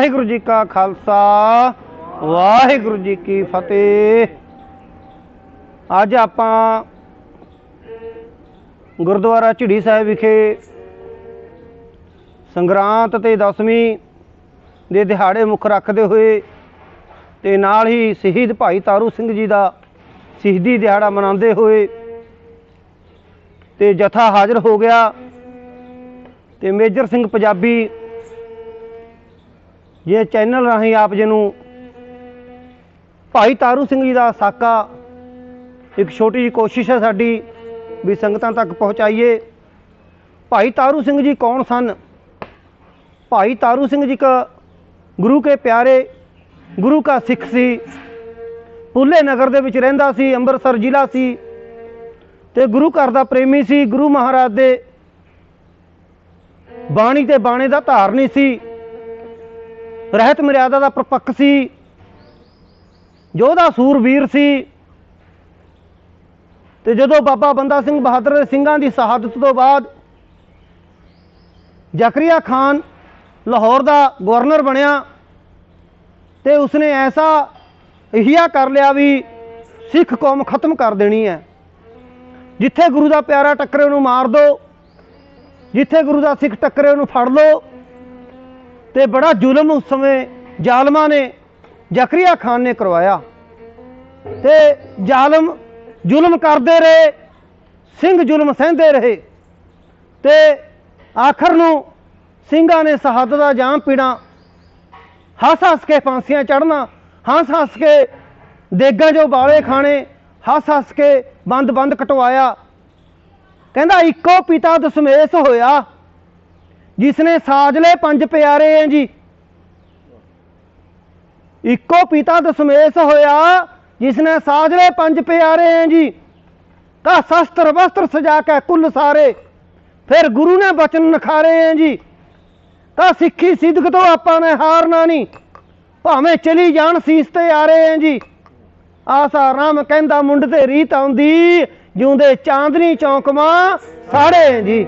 ਵਾਹਿਗੁਰੂ ਜੀ ਕਾ ਖਾਲਸਾ, ਵਾਹਿਗੁਰੂ ਜੀ ਕੀ ਫਤਿਹ। ਅੱਜ ਆਪਾਂ ਗੁਰਦੁਆਰਾ ਝਿੜੀ ਸਾਹਿਬ ਵਿਖੇ ਸੰਗਰਾਂਦ ਤੇ ਦਸਵੀਂ ਦੇ ਦਿਹਾੜੇ ਮੁੱਖ ਰੱਖਦੇ ਹੋਏ ਤੇ ਨਾਲ ਹੀ ਸ਼ਹੀਦ ਭਾਈ ਤਾਰੂ ਸਿੰਘ ਜੀ ਦਾ ਸ਼ਹੀਦੀ ਦਿਹਾੜਾ ਮਨਾਉਂਦੇ ਹੋਏ ਤੇ ਜਥਾ ਹਾਜ਼ਰ ਹੋ ਗਿਆ ਤੇ ਮੇਜਰ ਸਿੰਘ ਪੰਜਾਬੀ ਜੇ ਚੈਨਲ ਰਾਹੀਂ ਆਪ ਜੀ ਨੂੰ ਭਾਈ ਤਾਰੂ ਸਿੰਘ ਜੀ ਦਾ ਸਾਕਾ ਇੱਕ ਛੋਟੀ ਜਿਹੀ ਕੋਸ਼ਿਸ਼ ਹੈ ਸਾਡੀ ਵੀ ਸੰਗਤਾਂ ਤੱਕ ਪਹੁੰਚਾਈਏ। ਭਾਈ ਤਾਰੂ ਸਿੰਘ ਜੀ ਕੌਣ ਸਨ? ਭਾਈ ਤਾਰੂ ਸਿੰਘ ਜੀ ਇੱਕ ਗੁਰੂ ਕੇ ਪਿਆਰੇ ਗੁਰੂ ਕਾ ਸਿੱਖ ਸੀ। ਪੁੱਲੇ ਨਗਰ ਦੇ ਵਿੱਚ ਰਹਿੰਦਾ ਸੀ, ਅੰਮ੍ਰਿਤਸਰ ਜ਼ਿਲ੍ਹਾ ਸੀ ਤੇ ਗੁਰੂ ਘਰ ਦਾ ਪ੍ਰੇਮੀ ਸੀ। ਗੁਰੂ ਮਹਾਰਾਜ ਦੇ ਬਾਣੀ ਤੇ ਬਾਣੇ ਦਾ ਧਾਰਨੀ ਸੀ। ਰਹਿਤ ਮਰਿਆਦਾ ਦਾ ਪ੍ਰਪੱਕ ਸੀ। ਯੋਧਾ ਸੂਰਵੀਰ ਸੀ ਤੇ ਜਦੋਂ ਬਾਬਾ ਬੰਦਾ ਸਿੰਘ ਬਹਾਦਰ ਦੇ ਸਿੰਘਾਂ ਦੀ ਸ਼ਹਾਦਤ ਤੋਂ ਬਾਅਦ ਜ਼ਕਰੀਆ ਖਾਨ ਲਾਹੌਰ ਦਾ ਗਵਰਨਰ ਬਣਿਆ ਤੇ ਉਸਨੇ ਐਸਾ ਇਹਿਆ ਕਰ ਲਿਆ ਵੀ ਸਿੱਖ ਕੌਮ ਖਤਮ ਕਰ ਦੇਣੀ ਹੈ। ਜਿੱਥੇ ਗੁਰੂ ਦਾ ਪਿਆਰਾ ਟੱਕਰੇ ਉਹਨੂੰ ਮਾਰ ਦਿਓ ਜਿੱਥੇ ਗੁਰੂ ਦਾ ਸਿੱਖ ਟੱਕਰੇ ਉਹਨੂੰ ਫੜ ਲਓ ਤੇ ਬੜਾ ਜ਼ੁਲਮ ਉਸ ਸਮੇਂ ਜ਼ਾਲਮਾਂ ਨੇ, ਜ਼ਕਰੀਆ ਖਾਨ ਨੇ ਕਰਵਾਇਆ। ਤੇ ਜ਼ਾਲਮ ਜ਼ੁਲਮ ਕਰਦੇ ਰਹੇ, ਸਿੰਘ ਜ਼ੁਲਮ ਸਹਿੰਦੇ ਰਹੇ। ਤੇ ਆਖਰ ਨੂੰ ਸਿੰਘਾਂ ਨੇ ਸ਼ਹਾਦਤ ਦਾ ਜਾਮ ਪੀਣਾ, ਹੱਸ ਹੱਸ ਕੇ ਫਾਂਸੀਆਂ ਚੜਨਾ ਹੱਸ ਹੱਸ ਕੇ ਦੇਗਾਂ ਜੋ ਬਾਲੇ ਖਾਣੇ, ਹੱਸ ਹੱਸ ਕੇ ਬੰਦ ਬੰਦ ਕਟਵਾਇਆ। ਕਹਿੰਦਾ, ਇੱਕੋ ਪਿਤਾ ਦਸਮੇਸ਼ ਹੋਇਆ। ਜਿਸਨੇ ਸਾਜਲੇ ਪੰਜ ਪਿਆਰੇ ਹੈ ਜੀ। ਇੱਕੋ ਪਿਤਾ ਦਸਮੇਸ਼ ਹੋਇਆ ਜਿਸ ਨੇ ਪੰਜ ਪਿਆਰੇ ਹੈ ਜੀ। ਕਾ ਸ਼ਸਤਰ ਵਸਤਰ ਸਜਾ ਕੇ ਕੁੱਲ ਸਾਰੇ। ਫਿਰ ਗੁਰੂ ਨੇ ਬਚਨ ਨਖਾਰੇ ਹੈ ਜੀ। ਤਾਂ ਸਿੱਖੀ ਸਿੱਧਕ ਤੋਂ ਆਪਾਂ ਨੇ ਹਾਰਨਾ ਨਹੀਂ। ਭਾਵੇਂ ਚਲੀ ਜਾਣ ਸੀਸ ਤੇ ਆ ਰਹੇ ਹੈ ਜੀ। ਆਸਾ ਰਾਮ ਕਹਿੰਦਾ ਮੁੰਡ ਤੇ ਰੀਤ ਆਉਂਦੀ, ਜਿਉਂਦੇ ਚਾਂਦਨੀ ਚੌਂਕਵਾਂ ਸਾੜੇ ਜੀ।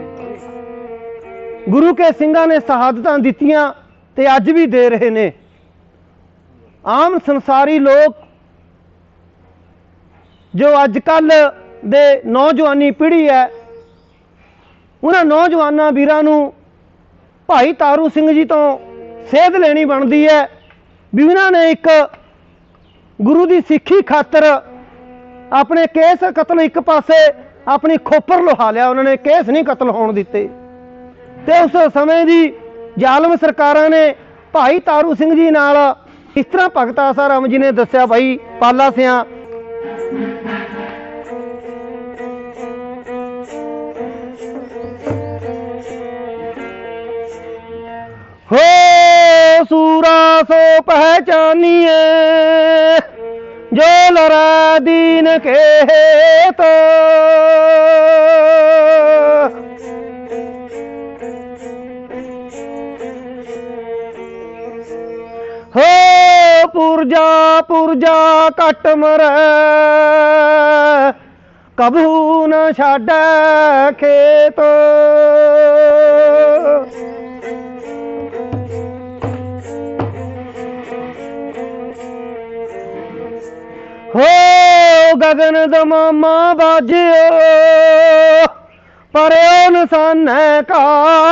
ਗੁਰੂ ਕੇ ਸਿੰਘਾਂ ਨੇ ਸ਼ਹਾਦਤਾਂ ਦਿੱਤੀਆਂ ਤੇ ਅੱਜ ਵੀ ਦੇ ਰਹੇ ਨੇ। ਆਮ ਸੰਸਾਰੀ ਲੋਕ ਜੋ ਅੱਜ ਕੱਲ ਦੇ ਨੌਜਵਾਨੀ ਪੀੜ੍ਹੀ ਹੈ, ਉਹਨਾਂ ਨੌਜਵਾਨਾਂ ਵੀਰਾਂ ਨੂੰ ਭਾਈ ਤਾਰੂ ਸਿੰਘ ਜੀ ਤੋਂ ਸੇਧ ਲੈਣੀ ਬਣਦੀ ਹੈ ਵੀ ਉਹਨਾਂ ਨੇ ਇੱਕ ਗੁਰੂ ਦੀ ਸਿੱਖੀ ਖਾਤਰ ਆਪਣੇ ਕੇਸ ਕਤਲ ਇੱਕ ਪਾਸੇ ਆਪਣੀ ਖੋਪਰ ਲੁਹਾ ਲਿਆ, ਉਹਨਾਂ ਨੇ ਕੇਸ ਨਹੀਂ ਕਤਲ ਹੋਣ ਦਿੱਤੇ। ਤੇ ਉਸ ਸਮੇਂ ਦੀ ਜ਼ਾਲਮ ਸਰਕਾਰਾਂ ਨੇ ਭਾਈ ਤਾਰੂ ਸਿੰਘ ਜੀ ਨਾਲ ਇਸ ਤਰ੍ਹਾਂ ਭਗਤ ਆਸਾ ਰਾਮ ਜੀ ਨੇ ਦੱਸਿਆ, ਭਾਈ ਪਾਲਾ ਸਿਆਂ। ਹੋ ਸੂਰਾ ਸੋ ਪਹਿਚਾਨੀਏ, ਜੋ ਲਰਾ ਦੀਨ ਕੇ ਤੋ ਹੋ ਪੁਰਜਾ ਪੁਰਜਾ ਕਟ ਮਰੈ। ਕਬੂ ਨ ਛਾੜੈ ਖੇਤ। ਹੋ ਗਗਨ ਦਮਾਮਾ ਬਾਜਿਓ, ਪਰਿਓ ਨਸਾਨੈ ਕਾਓ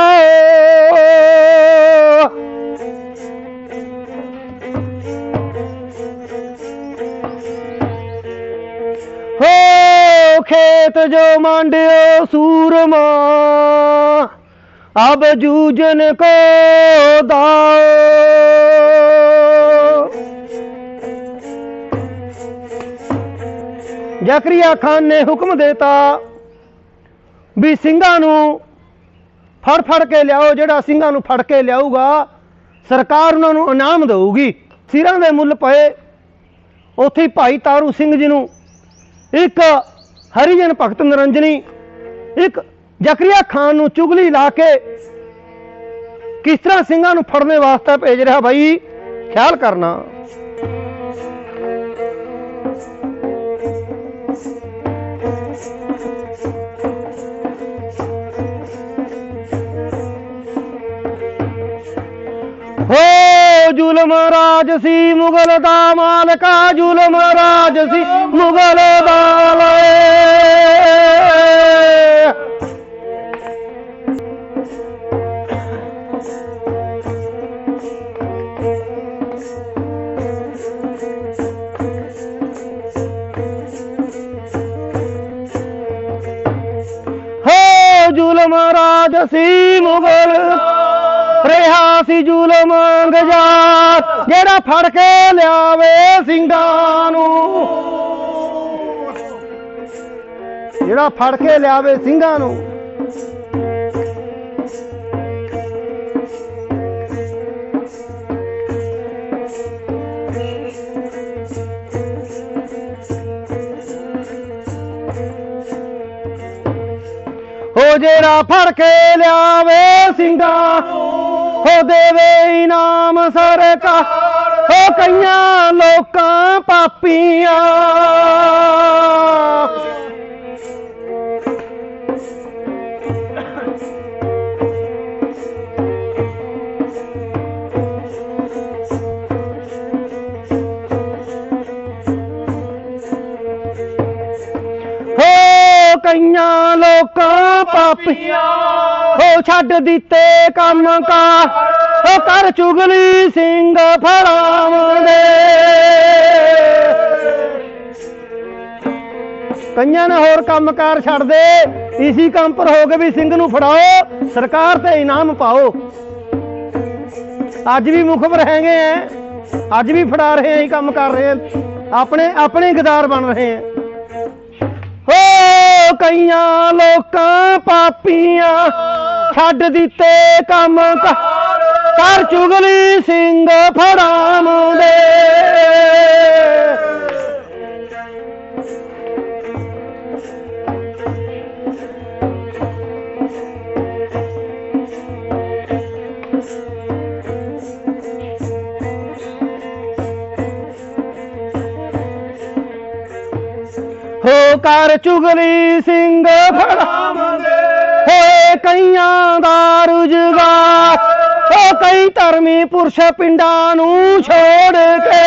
ਖੇਤ ਜੋ ਮੰਡਿਓ ਸੂਰਮਾ, ਅਬ ਜੂਜਨ ਕੋ ਦਾਓ। ਜ਼ਕਰੀਆ ਖਾਨ ਨੇ ਹੁਕਮ ਦਿੱਤਾ ਵੀ ਸਿੰਘਾਂ ਨੂੰ ਫੜ ਫੜ ਕੇ ਲਿਆਓ, ਜਿਹੜਾ ਸਿੰਘਾਂ ਨੂੰ ਫੜ ਕੇ ਲਿਆਊਗਾ, ਸਰਕਾਰ ਉਹਨਾਂ ਨੂੰ ਇਨਾਮ ਦੇਊਗੀ। ਸਿਰਾਂ ਦੇ ਮੁੱਲ ਪਏ। ਉੱਥੇ ਭਾਈ ਤਾਰੂ ਸਿੰਘ ਜੀ ਨੂੰ ਇੱਕ ਹਰੀਜਨ ਭਗਤ ਨਰੰਜਨੀ। ਇੱਕ ਜ਼ਕਰੀਆ ਖਾਨ ਨੂੰ ਚੁਗਲੀ ਲਾ ਕੇ ਕਿਸ ਤਰ੍ਹਾਂ ਸਿੰਘਾਂ ਨੂੰ ਫੜਨੇ ਵਾਸਤੇ ਭੇਜ ਰਿਹਾ ਭਾਈ ਖਿਆਲ ਕਰਨਾ। ਹੋ ਜੂ ਜ਼ੁਲਮ ਰਾਜ ਸੀ ਮੁਗਲ ਦਾ ਮਾਲਕਾ, ਜ਼ੁਲਮ ਰਾਜ ਸੀ ਜ਼ੁਲਮ ਸੀ ਮੁਗਲ, ਰਿਹਾ ਸੀ ਜ਼ੁਲਮ ਅੰਗਜ਼ਾਰ ਜਿਹੜਾ ਫੜ ਕੇ ਲਿਆਵੇ ਸਿੰਘਾਂ ਨੂੰ। ਜਿਹੜਾ ਫੜ ਕੇ ਲਿਆਵੇ ਸਿੰਘਾਂ ਨੂੰ। ਜਿਹੜਾ ਫੜ ਕੇ ਲਿਆਵੇ ਸਿੰਘਾਂ ਹੋ ਦੇਵੇ ਇਨਾਮ ਸਰਕਾਰ ਹੋ ਕਈਆਂ ਲੋਕਾਂ ਪਾਪੀਆਂ। ਹੋ ਛੱਡ ਦਿੱਤੇ ਕੰਮ ਕਾਰ ਹੋ ਕਰ ਚੁਗਲੀ ਸਿੰਘ ਫੜਾਉਂਦੇ ਕਈਆਂ ਨੇ ਹੋਰ ਕੰਮਕਾਰ ਛੱਡ ਦੇ। ਇਸੀ ਕੰਮ ਪਰ ਹੋ ਕੇ ਵੀ ਸਿੰਘ ਨੂੰ ਫੜਾਓ। ਸਰਕਾਰ ਤੇ ਇਨਾਮ ਪਾਓ। ਅੱਜ ਵੀ ਮੁਖਬਰ ਹੈਗੇ ਐ। ਅੱਜ ਵੀ ਫੜਾ ਰਹੇ ਐ ਕੰਮ ਕਰ ਰਹੇ ਐ। ਆਪਣੇ ਆਪਣੇ ਗਦਾਰ ਬਣ ਰਹੇ ਐ। ਹੋ ਕਈਆਂ ਲੋਕਾਂ ਪਾਪੀਆਂ ਛੱਡ ਦਿੱਤੇ ਕੰਮ ਕ- ਕਰ ਚੁਗਲੀ ਸਿੰਘ ਫੜਾਉਂਦੇ ਕਰ ਚੁਗਲੀ ਸਿੰਘ ਫੜਾਉਂਦੇ ਹੋਏ ਕਈਆਂ ਦਾ ਰੁਜ਼ਗਾਰ, ਹੋ ਕਈ ਧਰਮੀ ਪੁਰਸ਼ ਪਿੰਡਾਂ ਨੂੰ ਛੋੜ ਕੇ।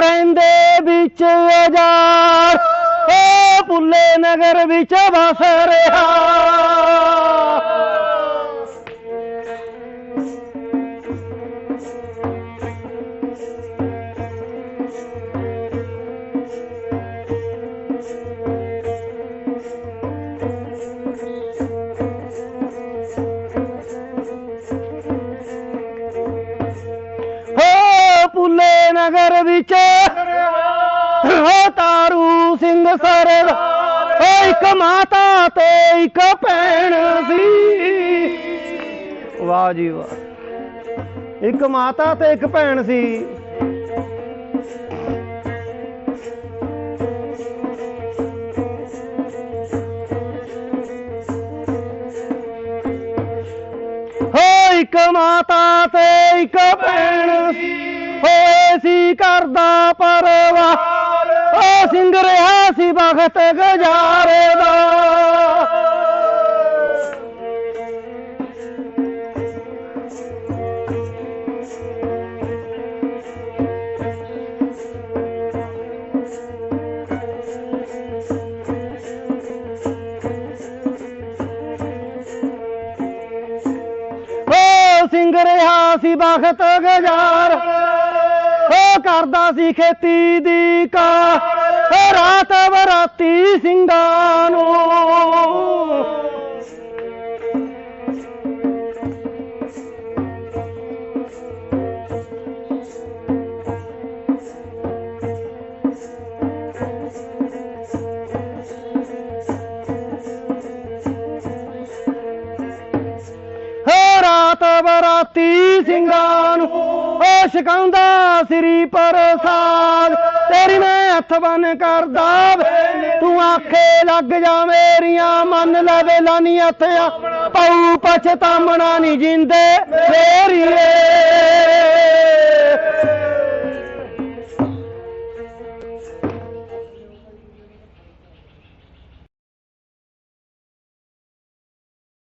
ਰਹਿੰਦੇ ਵਿੱਚ ਅਜਾਰ ਹੋ ਪੁੱਲੇ ਨਗਰ ਵਿੱਚ ਵਸ ਰਿਹਾ। ਹੋ ਤਾਰੂ ਸਿੰਘ ਸਰਦ ਹੋ ਇੱਕ ਮਾਤਾ ਤੇ ਇੱਕ ਭੈਣ ਸੀ। ਵਾਹ ਜੀ ਵਾਹ। ਇੱਕ ਮਾਤਾ ਤੇ ਇੱਕ ਭੈਣ ਸੀ। ਹੋ ਇੱਕ ਮਾਤਾ ਤੇ ਇੱਕ ਭੈਣ ਹੋਏ ਸੀ ਕਰਦਾ ਪਰਵਾਰ ਉਹ ਸਿੰਘ ਰਿਹਾ ਸੀ ਵਕਤ ਗੁਜ਼ਾਰੇ ਦਾ। ਓ ਸਿੰਘ ਰਿਹਾ ਸੀ ਬਖਤ ਗੁਜ਼ਾਰ। ਉਹ ਕਰਦਾ ਸੀ ਖੇਤੀ ਦੀ ਕਾ ਓ ਰਾਤ ਬਰਾਤੀ ਸਿੰਘਾਂ ਨੂੰ। ਛਕਾਉਂਦਾ ਸ੍ਰੀ ਪ੍ਰਸਾਦ। ਤੇਰੀ ਮੈਂ ਹੱਥ ਬਨ ਕਰਦਾ ਤੂੰ ਆਖੇ ਲੱਗ ਜਾ ਮੇਰੀਆਂ, ਮੰਨ ਲੈ ਵੇਲਾਨੀ ਹੱਥਿਆ ਪਉ ਪਛਤਾਮਣਾ ਨਹੀਂ ਜਿੰਦੇ ਫੇਰੀਏ